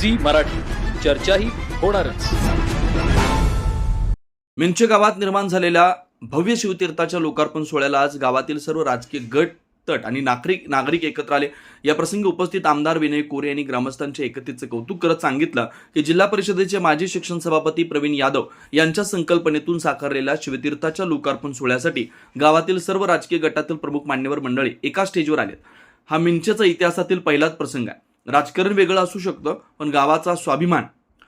Zee Marathi. चर्चाही होणारच. मिंचे गावात निर्माण झालेल्या भव्य शिवतीर्थाच्या लोकार्पण सोहळ्याला आज गावातील सर्व राजकीय गट तट आणि नागरिक नागरिक एकत्र आले. या प्रसंगी उपस्थित आमदार विनय कोरे यांनी ग्रामस्थांच्या एकतेचे कौतुक करत सांगितलं की जिल्हा परिषदेचे माजी शिक्षण सभापती प्रवीण यादव यांच्या संकल्पनेतून साकारलेल्या शिवतीर्थाच्या लोकार्पण सोहळ्यासाठी गावातील सर्व राजकीय गटातील प्रमुख मान्यवर मंडळी एका स्टेजवर आलेत. हा मिंचेचा इतिहासातील पहिलाच प्रसंग आहे. राजकारण वेगळं असू शकतं पण गावाचा स्वाभिमान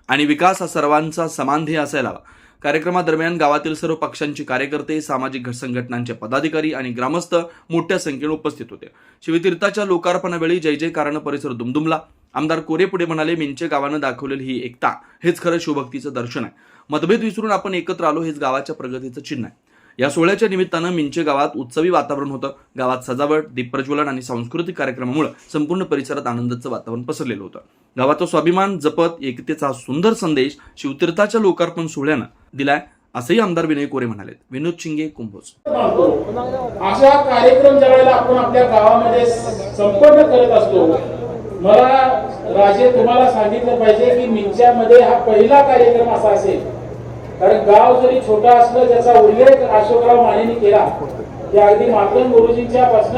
आणि विकास हा सर्वांचा समान ध्येय असायला हवा. कार्यक्रमादरम्यान गावातील सर्व पक्षांचे कार्यकर्ते सामाजिक संघटनांचे पदाधिकारी आणि ग्रामस्थ मोठ्या संख्येने उपस्थित होते. शिवतीर्थाच्या लोकार्पणावेळी जय जयकारानं परिसर दुमदुमला. आमदार कोरे पुढे म्हणाले मिंचे गावानं दाखवलेली ही एकता हेच खरं शिवभक्तीचं दर्शन आहे. मतभेद विसरून आपण एकत्र आलो हेच गावाच्या प्रगतीचं चिन्ह आहे. या सोहळ्याच्या निमित्तानं मिंचे गावात उत्सवी वातावरण होतं. गावात सजावट दीपप्रज्वलन आणि सांस्कृतिक कार्यक्रमामुळे संपूर्ण परिसरात आनंदाचं वातावरण पसरलेलं होतं. गावाचा स्वाभिमान जपत एकतेचा सुंदर संदेश शिवतीर्थाच्या लोकार्पण सोहळ्यानं दिलाय असंही आमदार विनय कोरे म्हणाले विनोद शिंगे कुंभोज. अशा कार्यक्रम ज्या वेळेला आपण आपल्या गावामध्ये संपन्न करत असतो मला राजे तुम्हाला सांगितलं पाहिजे की मिंच्यामध्ये हा पहिला कार्यक्रम असा असेल. कारण गाव जरी छोटा असलं ज्याचा उल्लेख अशोकराव मानेने केला ते अगदी मातंग गुरुजींच्या पासन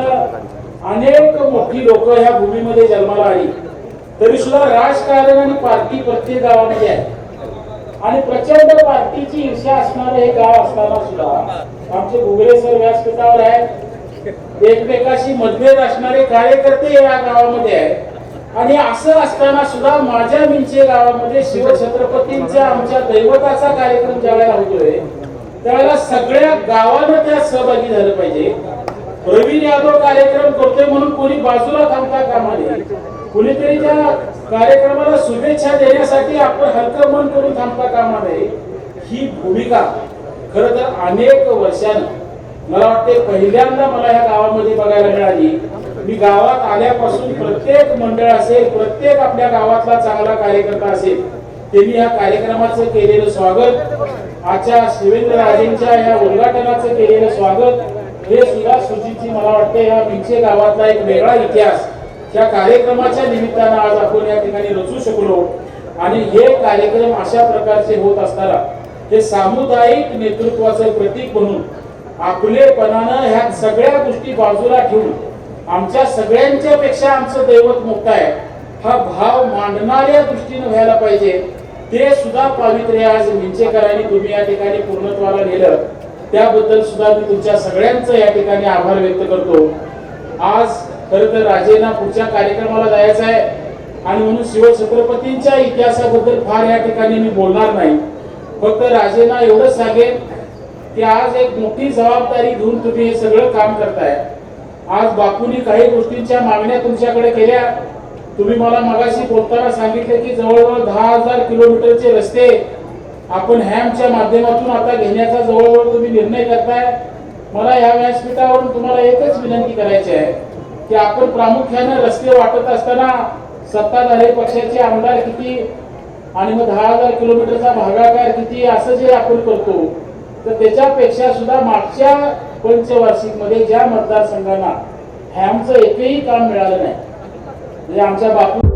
अनेक मोठी लोक ह्या भूमीमध्ये जन्माला आली. तरी सुद्धा राजकारण आणि पार्टी प्रत्येक गावामध्ये आहे. आणि प्रचंड पार्टीची ईर्ष्या असणारं हे गाव असताना सुद्धा आमचे घुगरे सर व्यासपीठावर आहेत. एकमेकाशी मतभेद असणारे कार्यकर्ते या गावामध्ये आहेत. आणि असं असताना सुद्धा माझ्या मिंचे गावामध्ये शिवछत्रपतींच्या आमच्या दैवताचा कार्यक्रम ज्यावेळेला होतोय त्यावेळेला सगळ्या गावानं त्यात सहभागी झालं पाहिजे. प्रवीण यादव कार्यक्रम करतोय म्हणून कोणी बाजूला थांबता कामा नये कुणीतरी त्या कार्यक्रमाला शुभेच्छा देण्यासाठी आपण हलकं मन करून थांबता कामा नये ही भूमिका खर तर अनेक वर्षानं मला वाटते पहिल्यांदा मला या गावामध्ये बघायला मिळाली. मी गावात आल्यापासून प्रत्येक मंडळ असेल प्रत्येक आपल्या गावातला चांगला कार्यकर्ता असेल त्यांनी या कार्यक्रमाचं केलेलं स्वागत आजच्या शिवेंद्र राजेंच्या या उद्घाटनाचं केलेलं स्वागत हे सुद्धा सुजीची मला वाटते या मिंचे गावातला एक वेगळा इतिहास. त्या कार्यक्रमाच्या निमित्तानं आज आपण या ठिकाणी रचू शकलो. आणि हे कार्यक्रम अशा प्रकारचे होत असताना हे सामुदायिक नेतृत्वाचं प्रतीक म्हणून आपलेपणानं ह्या सगळ्या गोष्टी बाजूला ठेवून आमच्या सगळ्यांच्या पेक्षा आमचं दैवत मोठं आहे. हा भाव मांडणाऱ्या दृष्टीने व्हायला पाहिजे. ते सुद्धा पावित्र्य आज मिंचेकरांनी तुम्ही या ठिकाणी पूर्णत्वाला नेलं. त्याबद्दल सुद्धा मी तुमच्या सगळ्यांचं या ठिकाणी आभार व्यक्त करतो. आज खर तर राजेंना पुढच्या कार्यक्रमाला जायचं आहे. आणि म्हणून शिवछत्रपतींच्या इतिहासाबद्दल फार या ठिकाणी मी बोलणार नाही. फक्त राजेंना एवढंच सांगेन की आज एक मोठी जबाबदारी घेऊन तुम्ही हे सगळं काम करताय. आज बापूंनी काही गोष्टींच्या मागण्या तुमच्याकडे केल्या. तुम्ही मला मगाशी बोलताना सांगितले की जवळजवळ दहा हजार किलोमीटरचे रस्ते आपण हॅमच्या माध्यमातून आता घेण्याचा जवळजवळ तुम्ही निर्णय करताय मला या व्यासपीठावरून तुम्हाला एकच विनंती करायची आहे की आपण प्रामुख्याने रस्ते वाटत असताना सत्ताधारी पक्षाचे आमदार किती आणि मग दहा हजार किलोमीटरचा भागाकार किती असं जे आपण करतो तर त्याच्यापेक्षा सुद्धा मागच्या पंचवार्षिकमध्ये ज्या मतदारसंघांना हॅमचं एकही काम मिळालं नाही म्हणजे आमच्या बापू